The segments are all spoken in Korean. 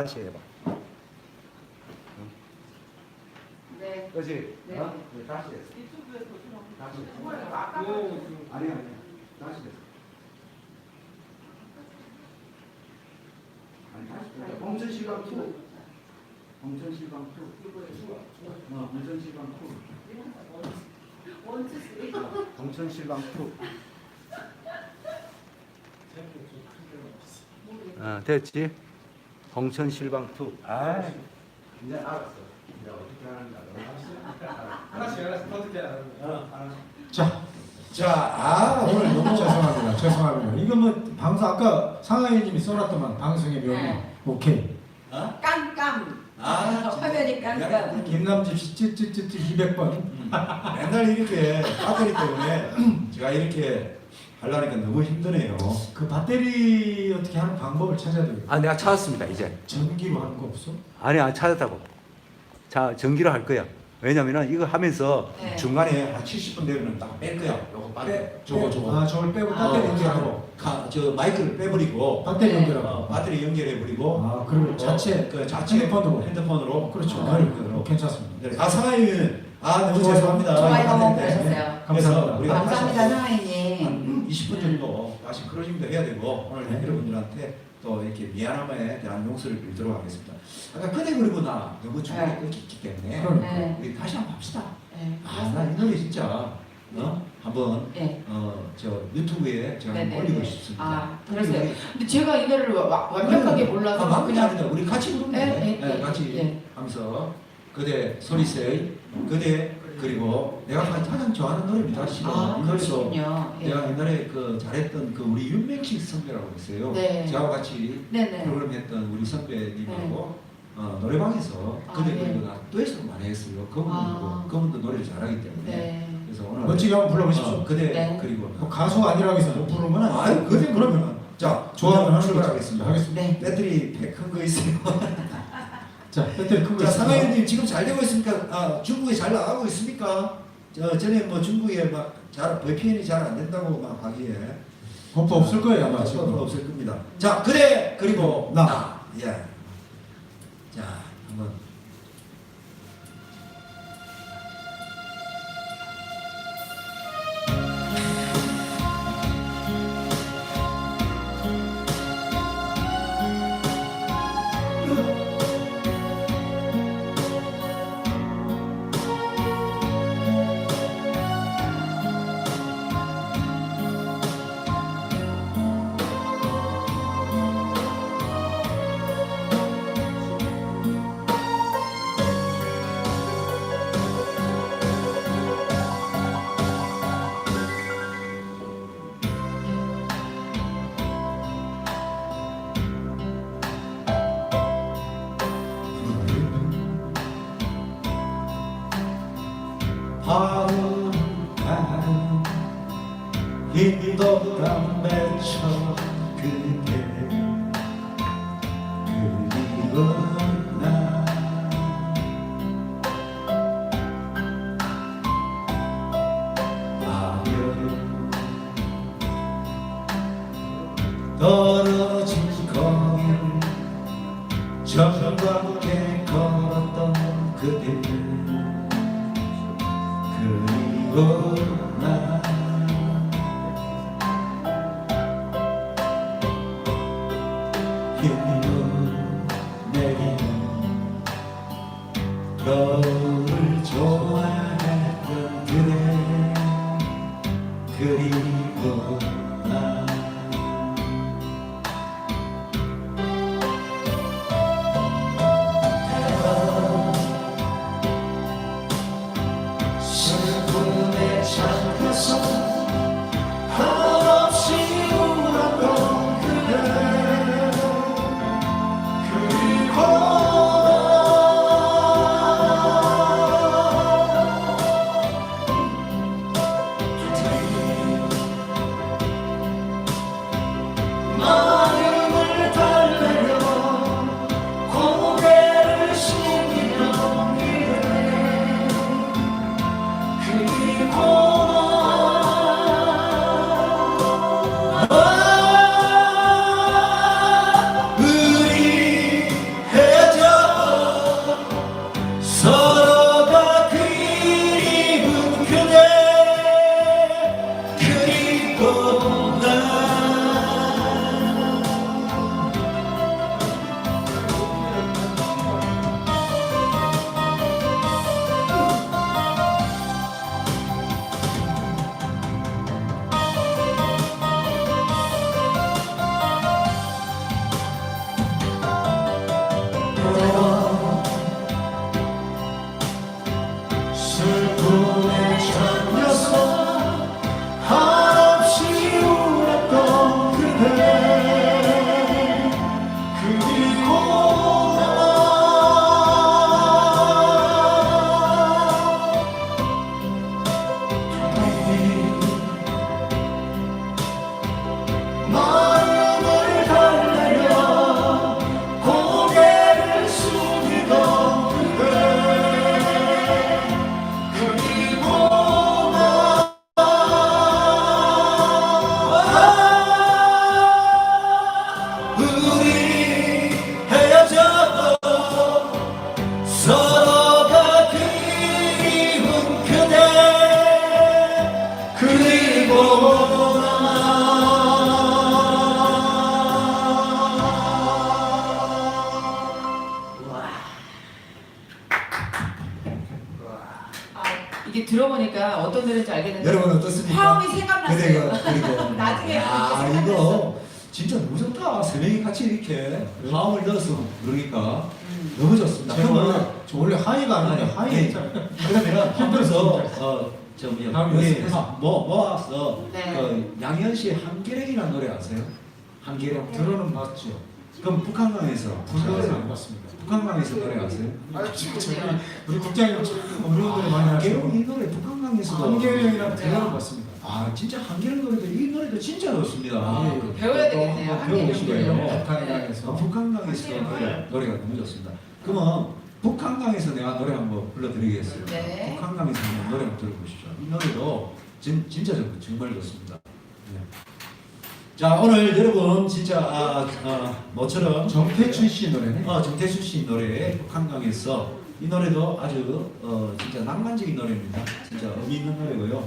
다시 해봐. 네. 그지? 네. 어? 네, 다시 했어. 다시 했어. 아까 아니 아니. 다시 했어. 아니 다시 했어. 실방 2. 홍천 실방 2. 어, 홍천 실방 2. 원투 쓰리. 홍천 실방 2. 어, 됐지? 홍천 실방 2. 아, 이제 알았어. 이제 어떻게 하는지 알았어. 하나씩 하나씩 어떻게 하는 어, 알았어. 자, 자, 아 오늘 너무 죄송합니다. 죄송합니다. 이거 뭐 방송 아까 상하이님이 써놨더만 방송의 명이 네. 오케이. 어? 깜깜. 아, 화면이 깜깜. 김남집 씨 찌찌찌찌 200번. 음. 맨날 이렇게 배터리 때문에 제가 이렇게 하려니까 너무 힘드네요. 그 배터리 어떻게 하는 방법을 찾아야 되겠다. 아, 내가 찾았습니다, 이제. 전기로 하는 거 없어? 아니, 아, 찾았다고. 자, 전기로 할 거야. 왜냐면은 이거 하면서 네. 중간에 한 70분 되면 딱뺄 거야. 요거 빼. 저거 저거. 아 저걸 빼고 배터리 연결하고. 가, 저 마이크를 빼버리고 배터리 네. 연결하고. 어, 배터리 연결해 버리고 아 그리고 자체 그 자체 핸드폰으로. 핸드폰으로 그렇죠. 어, 아, 핸드폰으로. 괜찮습니다. 네, 아 상하이는 아 너무 좋아요. 죄송합니다. 좋아요 네. 하셨어요. 그래서 감사합니다. 우리가 감사합니다, 상하이님. 한 20분 정도 다시 크로징도 해야 되고 오늘 네. 여러분들한테 또 이렇게 미안함에 대한 용서를 빌도록 하겠습니다. 아까 그대 그리고 나 너무 중간에 네. 끊겼기 때문에 그럼. 네. 우리 다시 한번 합시다. 네. 아, 나이 노래 진짜 어? 한번 네. 어, 저 유튜브에 제가 네, 한번 네, 올리고 네. 싶습니다. 아, 그러세요. 근데 제가 이 노래를 와- 와- 완벽하게 몰라서 아, 그냥. 우리 같이 부르면 네, 돼. 네, 네. 같이 네. 하면서 그대 소리세이 그대 그리고 내가 가장 좋아하는 노래입니다. 실은 아, 그래서 그러시군요. 예. 내가 옛날에 그 잘했던 그 우리 윤명식 선배라고 있어요. 네. 저하고 같이 네네. 프로그램 했던 우리 선배님하고 어, 노래방에서 아, 그대 네. 그리고 나 듀엣을 많이 했어요. 그분도 아. 그분도 노래를 잘하기 때문에 네. 그래서 오늘 멋지게 한번 불러보십시오. 어, 그대 네. 그리고 뭐 가수 아니라고 해서 못 부르면 안 아, 그대 그러면 자 좋아하면 하는 출발하겠습니다. 거죠. 하겠습니다. 네. 배터리 큰거 있어요. 자, 큰거 자. 상하이님 지금 잘 되고 있습니까? 아, 중국에 잘 나가고 있습니까? 저 전에 뭐 중국에 막 잘 VPN이 잘 안 된다고 막 하기에 버프 없을 거예요 아마 아, 지금. 없을 겁니다. 자, 그래 그리고 나. 나. 예. 자, 한번 Todo 이게 들어보니까 어떤 노래인지 알겠는데 여러분 어떻습니까? 화음이 생각났어요. 그리고 그리고 나중에 아 이렇게 이거 진짜 너무 좋다. 세 명이 같이 이렇게 화음을 넣어서 그러니까 음. 너무 좋습니다. 제가 원래 그러면 저 원래 하이가 아닌데 아니, 하이 있잖아요. 어저 뭐야 우리 연습해서. 뭐 모아서 네. 그 양현 씨 한계령이라는 노래 아세요? 한계령 들어는 봤죠. 그럼 북한강에서 불러는 안 봤습니다. 북한강에서 노래 아세요? 아, 우리 국장님 참 어려운 노래 많이 하시고 이 노래 북한강에서도 한계령이랑 들어는 봤습니다. 아 진짜 한계령 노래도 이 노래도 진짜 좋습니다. 아, 예. 배워야 되겠네요. 어, 한계령. 노래. 북한강에서 어, 북한강에서 노래, 노래가 너무 좋습니다. 그러면 북한강에서 내가 노래 한번 불러드리겠습니다. 네. 북한강에서 한번 노래 한번 들어보시죠. 이 노래도 진, 진짜 정- 정말 좋습니다. 네. 자 오늘 여러분 진짜 아, 아, 모처럼 정태춘 씨 노래네. 어, 정태수 씨 노래 북한강에서 이 노래도 아주 어, 진짜 낭만적인 노래입니다. 진짜 의미 있는 노래고요.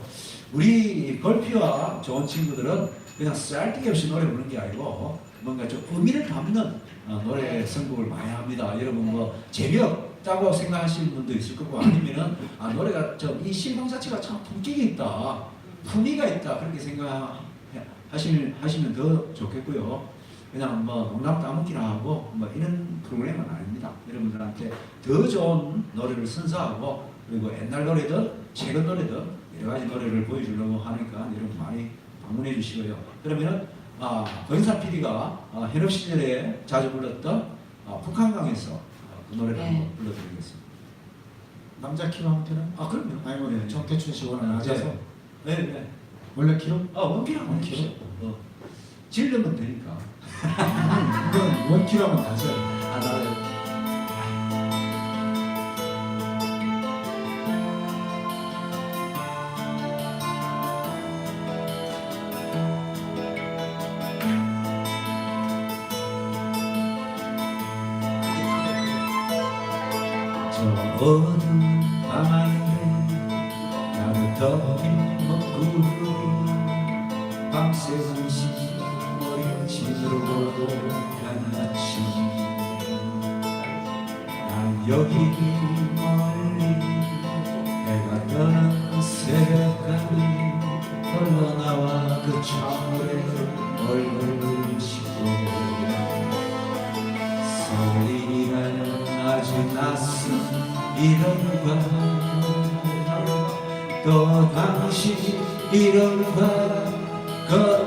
우리 걸피와 좋은 친구들은 그냥 쌀데기 없이 노래 부르는 게 아니고 뭔가 좀 의미를 담는 어, 노래 선곡을 많이 합니다. 여러분 뭐 재미없다고 생각하시는 분도 있을 거고 아니면은 아 노래가 좀 이 실성 자체가 참 품격이 있다, 품위가 있다 그렇게 생각하시면 하시면 더 좋겠고요. 그냥 뭐 농담 따먹기나 하고 뭐 이런 프로그램은 아닙니다. 여러분들한테 더 좋은 노래를 선사하고 그리고 옛날 노래든 최근 노래든 여러 가지 노래를 보여주려고 하니까 여러분 많이 방문해 주시고요. 그러면은 아, 권사 PD가 아, 현업 시절에 자주 불렀던 아, 북한강에서 아, 그 노래를 네. 한번 불러드리겠습니다. 남자 키로 하면 되나? 아 그럼요. 아니 뭐 정태춘 씨 워낙 낮아서 네, 네. 원래 키로? 아 원키랑 원키로. 어. 질르면 되니까. 이건 원 키로 하면 낮아요. 아 나요. 난 여기 멀리 해가 떠는 새벽까지 홀로 나와 그 창물에 얼굴을 씻고 서울이라는 아주 낯선 이런 밤또 당신 이런 밤그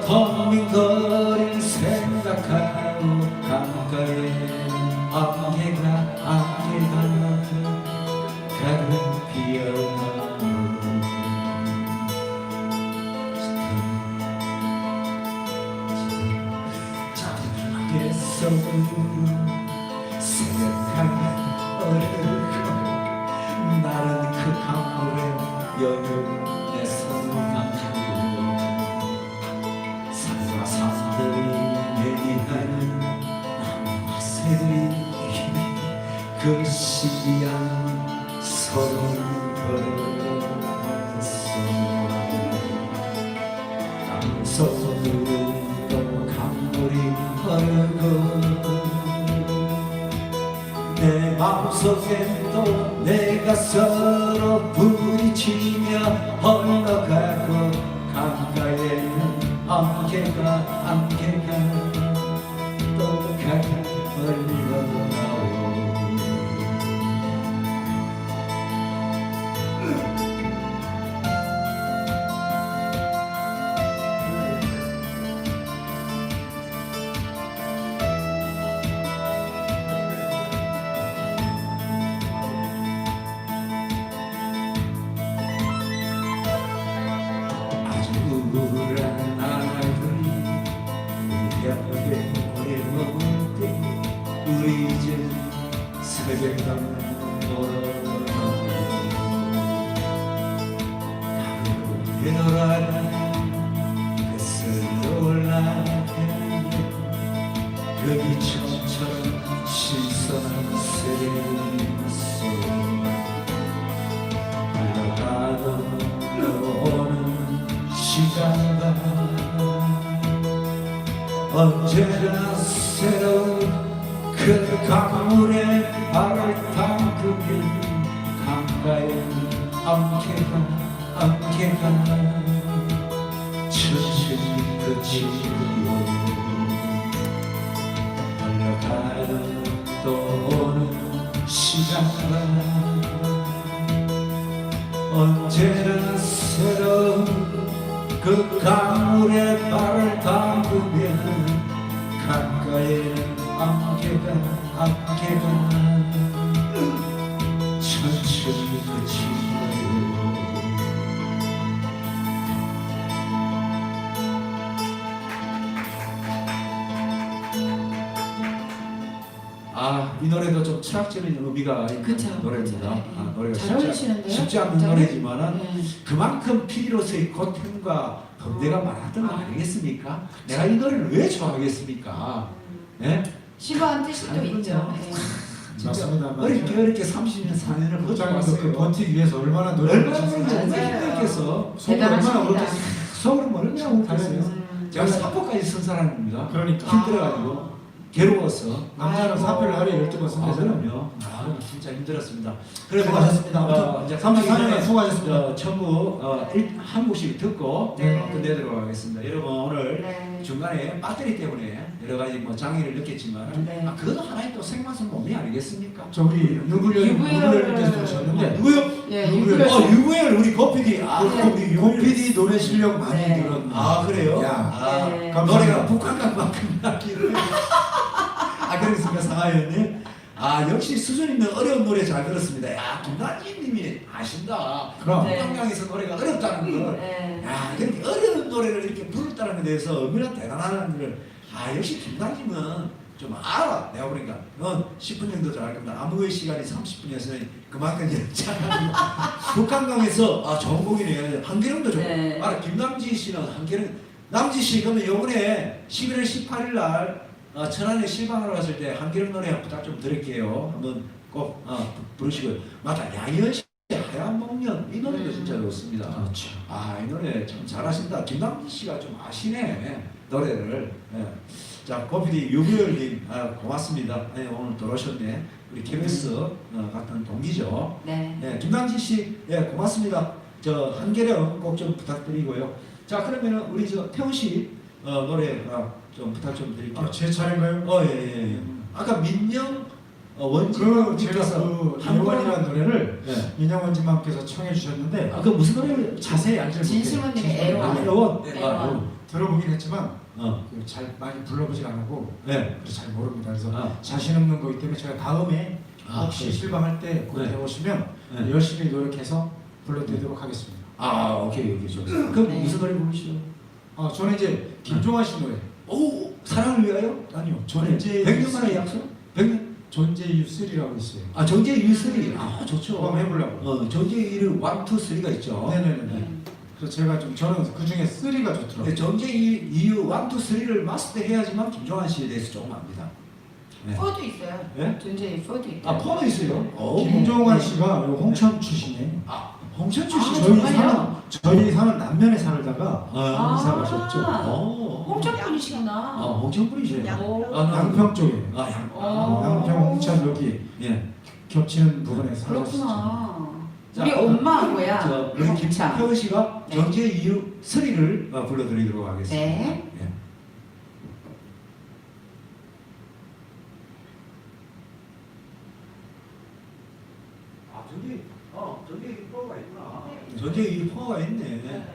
그 서로를 걸었어. 땅속으로 또 강물이 흐르고 내 마음속에 또 내가 서로 부딪히며 흘러가고 언제나 새로운 그 강물에 발을 담그면 강가에는 안개가 안개가 천천히 그치 아, 이 노래도 좀 철학적인 의미가 있는 그쵸, 노래입니다. 그쵸. 아, 노래가 잘 쉽지, 어울리시는데요? 쉽지 않은 굉장히? 노래지만은 네. 그만큼 피디로서의 고통과 범대가 많았던 거 아니겠습니까? 내가 이 노래를 왜 좋아하겠습니까? 예? 시바한 뜻이 또 아이고, 있죠. 네. 예. 맞습니다. 어렵게 어렵게 30년 4년을 부장님도 그 버텨왔어요. 버티기 위해서 얼마나 노력을 얼마나 하셨어요. 맞아요. 힘들겠어. 속으로 얼마나 대단하십니다. 울었겠어요. 속으로 얼마나 울겠어요. 음. 제가 사포까지 쓴 사람입니다. 그러니까 힘들어가지고 괴로워서 남자는. 사표를 하루에 12번 아, 쓴다잖아요. 그럼요. 아, 진짜 힘들었습니다. 그래서 수고하셨습니다. 어, 이제 34년간 수고하셨습니다. 어, 전부 어, 일, 한 곡씩 듣고 네. 끝내도록 하겠습니다. 여러분 오늘 네. 중간에 배터리 때문에 여러 가지 뭐 장애를 느꼈지만 네. 아, 그것도 하나의 또 생방송 몸이 아니겠습니까? 저 우리 유불열 유불열. 유불열님께서 오셨는데 누구요? 예, 어, 유구엘 우리 고피디. 아, 네. 우리 유구엘. 고PD 노래 실력 많이 네. 들었네. 아, 그래요? 야, 아, 네. 노래가 북한강만큼 나기를. 아, 그렇습니까, 상하연님? 아, 역시 수준 있는 어려운 노래 잘 들었습니다. 야, 김나진님이 아신다. 그럼 네. 북한강에서 노래가 어렵다는 걸. 네. 야, 그렇게 어려운 노래를 이렇게 부른다는 것에 대해서 얼마나 대단하다는 걸. 아, 역시 김나진은 좀 알아. 내가 보니까. 넌 10분 정도 잘할 겁니다. 아무의 시간이 30분이었으니 그만큼 연장하고. 북한강에서 아, 좋은 곡이네요. 한계령도 좋고. 네. 아, 김남지 씨는 한계령. 남지 씨, 그러면 요번에 11월 18일 날 어, 천안에 실방하러 갔을 때 한계령 노래 한 부탁 좀 드릴게요. 한번 꼭 어, 부- 부르시고요. 맞다. 양현 씨, 하얀 목련 이 노래도 진짜 좋습니다. 그렇죠. 아, 이 노래 참 잘하신다. 김남지 씨가 좀 아시네. 노래를. 예. 자, 고피디 유부열님, 아, 고맙습니다. 네, 오늘 들어오셨네. 우리 KBS 어, 같은 동기죠. 네. 예, 김남지 씨, 예, 고맙습니다. 저 한계령 꼭좀 부탁드리고요. 자, 그러면은 우리 저 태훈 씨 어, 노래 어, 좀 부탁 좀 드릴게요. 아, 제 차례인가요? 어, 예, 예, 예. 아까 민영 어, 원지 그 제가 그 노래를 예. 민영원지맘께서 청해 주셨는데 아, 그 무슨 노래를 자세히 알지 못해요. 진심원님의 애원. 아, 애원. 네. 아, 애원. 들어보긴 했지만 어, 그잘 많이 불러보질 않고 네. 그래서 잘 모릅니다. 그래서 아. 자신 없는 거기 때문에 제가 다음에 아, 혹시 그래. 실방할 때곧 네. 배우시면 네. 열심히 노력해서 불러드리도록 하겠습니다. 아, 오케이, 오케이, 좋습니다. 그럼 네. 무슨 노래 부르시죠? 아 저는 이제 김종환 씨 노래 오, 사랑을 위하여? 아니요 존재 백년만의 약속? 백년? 존재 유슬이라고 있어요. 아, 정재 유슬이. 아, 좋죠. 한번 해보려고. 어, 이를 1, 2, 3가 있죠. 네네네. 음. 그래서 제가 좀 저는 그 중에 쓰리가 좋더라고요. 네, 이유 1, 2, 3를 마스터 해야지만 김종환 씨에 대해서 조금 압니다. 네. 포도 있어요. 네? 존재의 포도 있고. 아, 포도 있어요? 오. 김종환 씨가 요 홍천 출신이에요. 아, 홍천주 아, 씨. 저희 정말요? 사는 저희 사는 남면에 살다가 아, 이사 가셨죠. 어. 홍천 분이시구나. 아, 홍천 분이세요. 오. 아, 나- 양평 쪽에 아, 양. 어. 양평 홍천 여기 예. 겹치는 부분에 살았었죠. 그렇구나. 자, 우리 엄마하고야. 저 우리 홍차. 김태원 씨가 네. 정재 이유 3를 어, 불러드리도록 하겠습니다. 네. 예. 아, 전제, 어, 전제 이 포가 있구나. 전제 이 포가 있네. 네.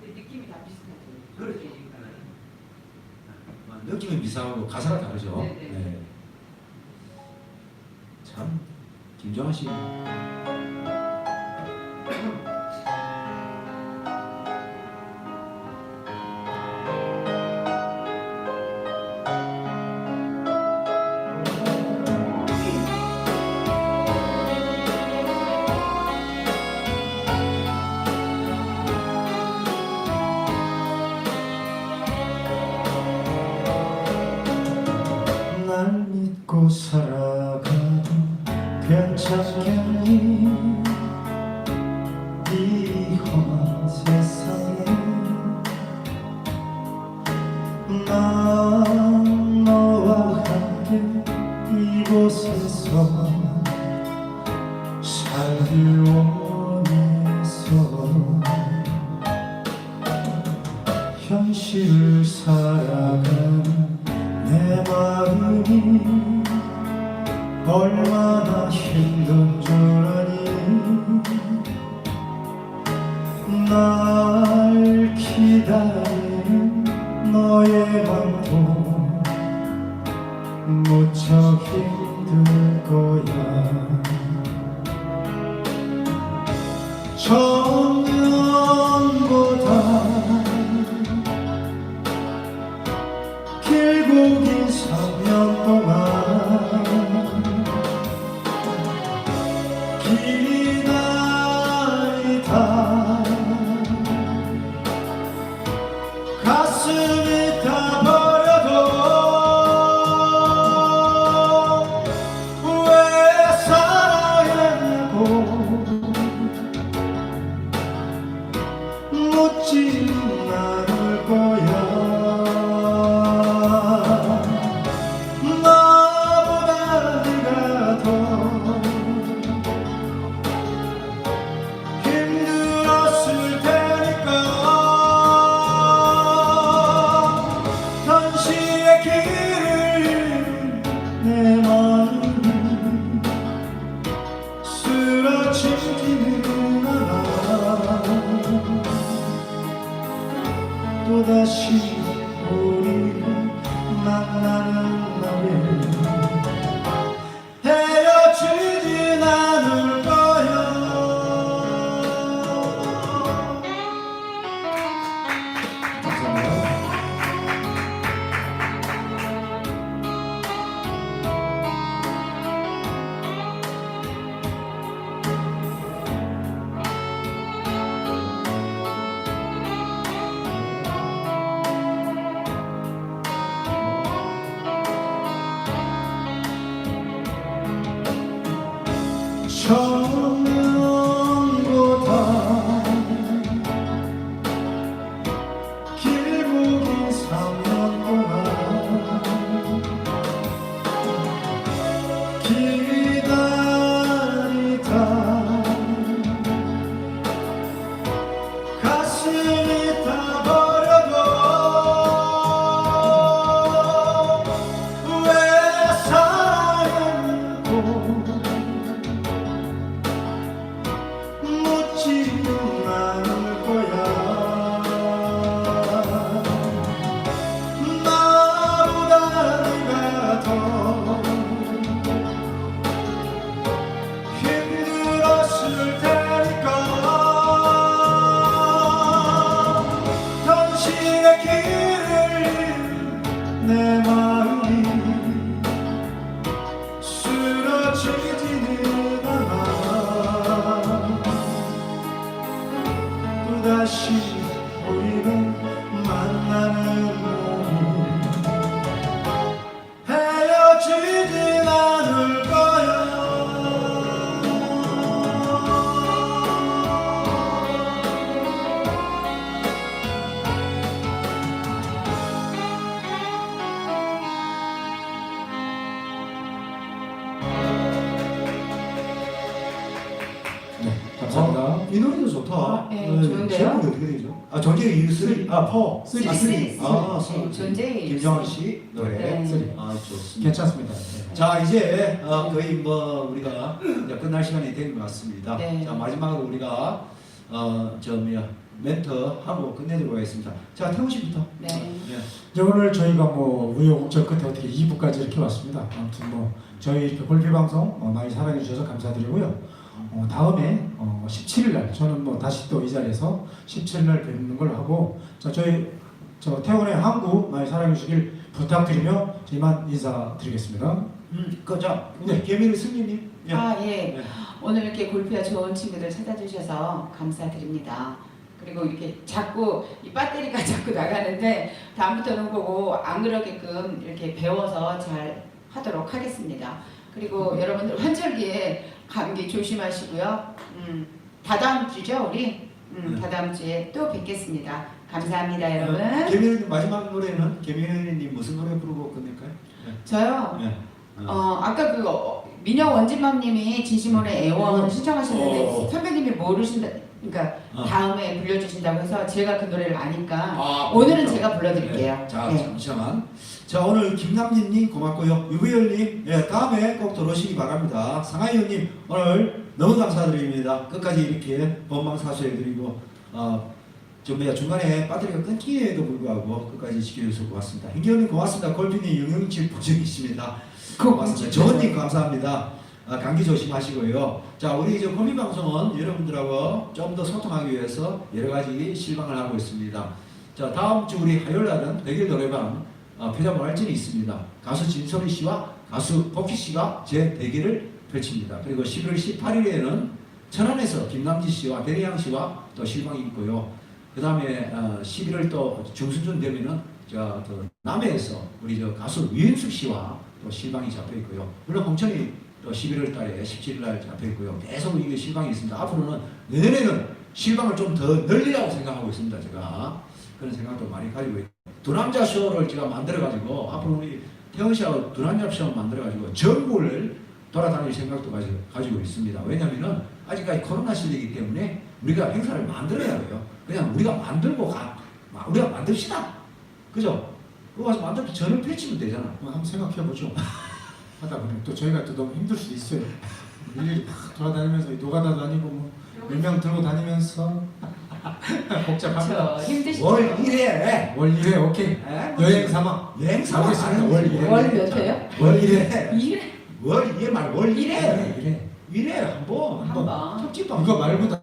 근데 느낌이 다 비슷하죠. 그렇죠. 느낌은 비슷하고 가사가 다르죠. 네, 네. 네. 참 김정한 씨. 또다시 우리를 만나는 쓰리. 아 포. 쓰리, 아, 쓰리. 아 네, 이유 김정은. 씨 노래. 네. 쓰리. 아 좋습니다. 괜찮습니다. 네. 자 이제 어, 거의 뭐 우리가 이제 끝날 시간이 된 것 같습니다. 네. 자 마지막으로 우리가 어저 뭐야 멘트 하고 끝내도록 하겠습니다. 자 태훈 씨부터. 네. 네. 이제 오늘 저희가 뭐 우여곡절 끝에 어떻게 2부까지 이렇게 왔습니다. 아무튼 뭐 저희 이렇게 골피 방송 어, 많이 사랑해 주셔서 감사드리고요. 어, 다음에 어, 17일 날 저는 뭐 다시 또 이 자리에서 17일 날 뵙는 걸 하고 자 저희 저 태원의 항구 많이 사랑해 주시길 부탁드리며 저희만 인사드리겠습니다. 음, 그자 네. 개미리 승리님. 예. 아, 예. 네. 오늘 이렇게 골프가 좋은 친구들 찾아주셔서 감사드립니다. 그리고 이렇게 자꾸 이 배터리가 자꾸 나가는데 다음부터는 보고 안 그러게끔 이렇게 배워서 잘 하도록 하겠습니다. 그리고 여러분들 환절기에 감기 조심하시고요. 음, 다다음 주죠, 우리? 음, 네. 다다음 주에 또 뵙겠습니다. 감사합니다, 여러분. 개미님 마지막 노래는 개미님 무슨 노래 부르고 끝낼까요? 저요. 네. 어, 아까 그 어, 민영 원진맘님이 진심원의 애원 신청하셨는데 어. 선배님이 모르신다. 그러니까 어. 다음에 불러주신다고 해서 제가 그 노래를 아니까 아, 오늘은 그렇죠. 제가 불러드릴게요. 네. 자 네. 잠시만. 자 오늘 김남진님 고맙고요. 유비열님 예, 다음에 꼭 들어오시기 바랍니다. 상하이님 오늘 너무 감사드립니다. 끝까지 이렇게 본방사수해드리고 어, 좀 뭐야 중간에 배터리가 끊기에도 불구하고 끝까지 지켜주셔서 고맙습니다. hin기현님 고맙습니다. 골피님 영영칠 보정이십니다. 고맙습니다. 저원님 감사합니다. 아, 감기 조심하시고요. 자, 우리 이제 고민 방송은 여러분들하고 좀 더 소통하기 위해서 여러 가지 실방을 하고 있습니다. 자, 다음 주 우리 화요일 날은 백일 노래방 어, 패자부 할진이 있습니다. 가수 진솔이 씨와 가수 복희 씨가 제 대결을 펼칩니다. 그리고 11월 18일에는 천안에서 김남지 씨와 배리양 씨와 또 실방이 있고요. 그 다음에 어, 11월 또 중순쯤 되면은 저또 남해에서 우리 저 가수 유인숙 씨와 또 실방이 잡혀 있고요. 물론 홍천이 또 11월 달에 17일 날 잡혀 있고요. 계속 이게 실방이 있습니다. 앞으로는 내년에는 실방을 좀 더 늘리라고 생각하고 있습니다. 제가 그런 생각도 많이 가지고 있고 두 남자 쇼를 제가 만들어 가지고 앞으로 우리 태영 씨하고 두 남자 쇼를 만들어 가지고 전국을 돌아다닐 생각도 가지고, 있습니다. 왜냐면은 아직까지 코로나 시대이기 때문에 우리가 행사를 만들어야 돼요. 그냥 우리가 만들고 가, 마- 우리가 만듭시다. 그죠? 그거 가서 만들고 전을 펼치면 되잖아. 뭐 한번 생각해 보죠. 하다 보면 또 저희가 또 너무 힘들 수도 있어요. 일일이 막 돌아다니면서 노가다도 아니고 뭐 몇 명 들고 다니면서 복잡합니다. 그렇죠. 힘드시죠? 월 1회 월 1회 오케이 여행 삼아 여행 삼아 가겠습니다. 월 일회. 월 몇 회요? 월 1회 일회? 월 2회 말월 1회 이래 1회 한번 한 번. 특집 이거 말고 다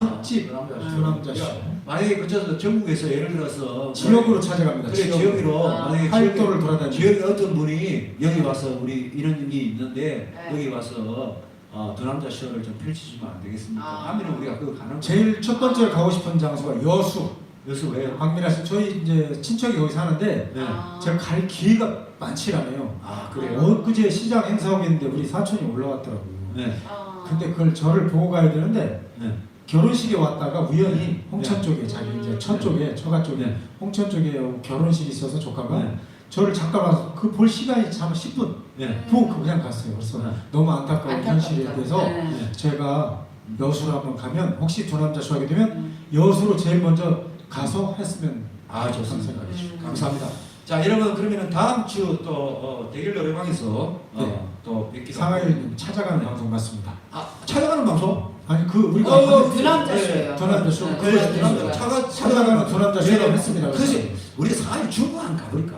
특집 두 남자 두 남자 쇼 만약에 그쳐서 전국에서 예를 들어서 지역으로 찾아갑니다. 그래 지역. 지역으로 아. 만약에 활도를 지역에, 돌아다니는 지역에 어떤 분이 여기 와서 우리 이런 게 있는데 네. 여기 와서 어, 두 남자 쇼를 좀 펼치시면 안 되겠습니까? 아. 하면은 우리가 그거 가는 제일 첫 번째로 가고 싶은 장소가 여수. 여기서 왜요? 박민아 씨 저희 이제 친척이 거기 사는데 네. 아. 제가 갈 기회가 많지 않아요. 아 그래요? 엊그제 시장 행사하고 있는데 우리 사촌이 올라왔더라고요. 네. 아. 근데 그걸 저를 보고 가야 되는데 네. 결혼식에 왔다가 우연히 홍천 네. 쪽에 자기 이제 천 쪽에 처가 쪽에 네. 홍천 쪽에 결혼식이 있어서 조카가 네. 저를 잠깐 와서 그 볼 시간이 참 10분 네. 그냥 갔어요. 그래서 네. 너무 안타까운 안타깝다. 현실에 대해서 네. 제가 여수로 한번 가면 혹시 두 남자 쇼하게 되면 음. 여수로 제일 먼저 가서 했으면 아 좋습니다. 생각이죠. 음. 감사합니다. 자 여러분 그러면은 다음 주또 어, 대결 노래방에서 네. 어, 또 뵙기로 상하이님 찾아가는 네. 방송 맞습니다. 아 찾아가는 방송? 아니 그 우리가 어, 한- 두 남자 쇼예요. 두 남자 쇼. 네, 그래, 남자. 차가 찾아가는 두 남자 네. 했습니다. 그지? 우리 상하이 중국 안 가볼까?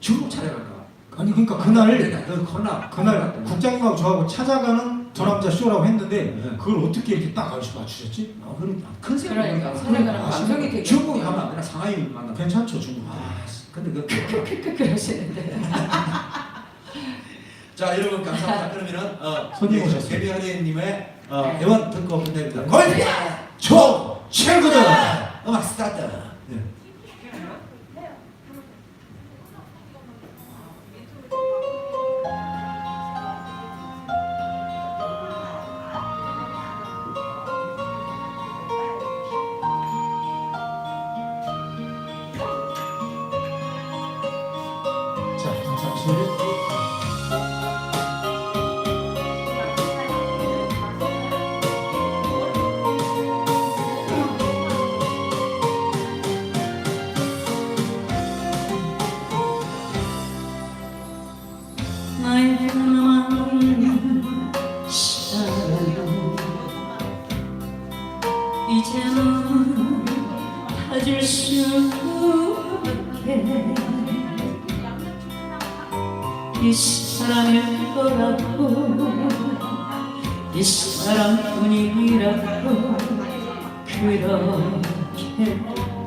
중국 찾아갈까? 아니 그러니까 그날 그 코로나 그날 국장님하고 저하고 찾아가는 두 남자 쇼라고 했는데 네. 그걸 어떻게 이렇게 딱 맞추셨지? 아, 그럼 컨셉 그러니까 찾아가는 방송이 되게 중국 가면 안 되나 상하이 만나. 괜찮죠 중국. 아, 근데 그 코로나. 크크크 그러시는데. 자 여러분 감사합니다. 그러면은 어, 손님 오셨어요. 개비 하리님의 어, 네. 애원 듣고 끝냅니다. 골피 초 최고다 음악 스타트. 네.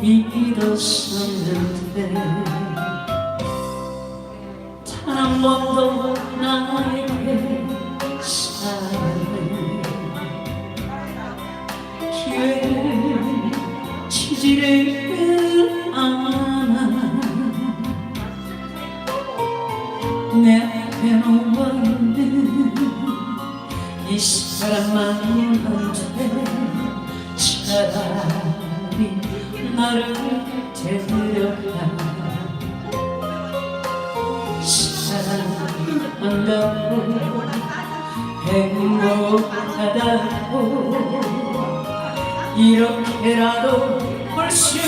믿었었 이렇게라도 훨씬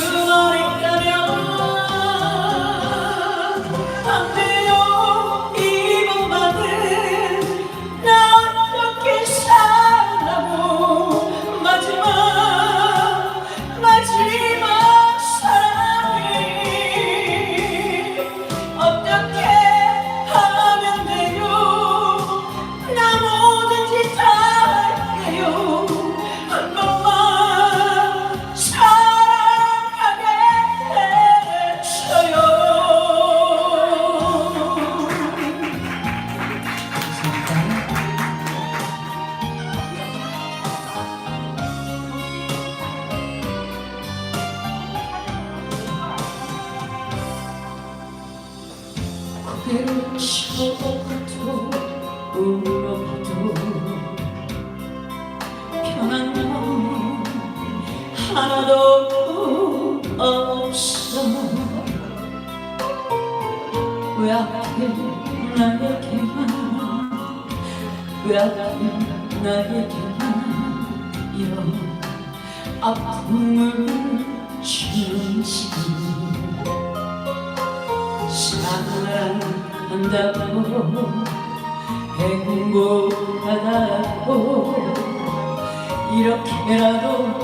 나에게만 이런 아픔을 주는 지금 사랑한다고 행복하다고 이렇게라도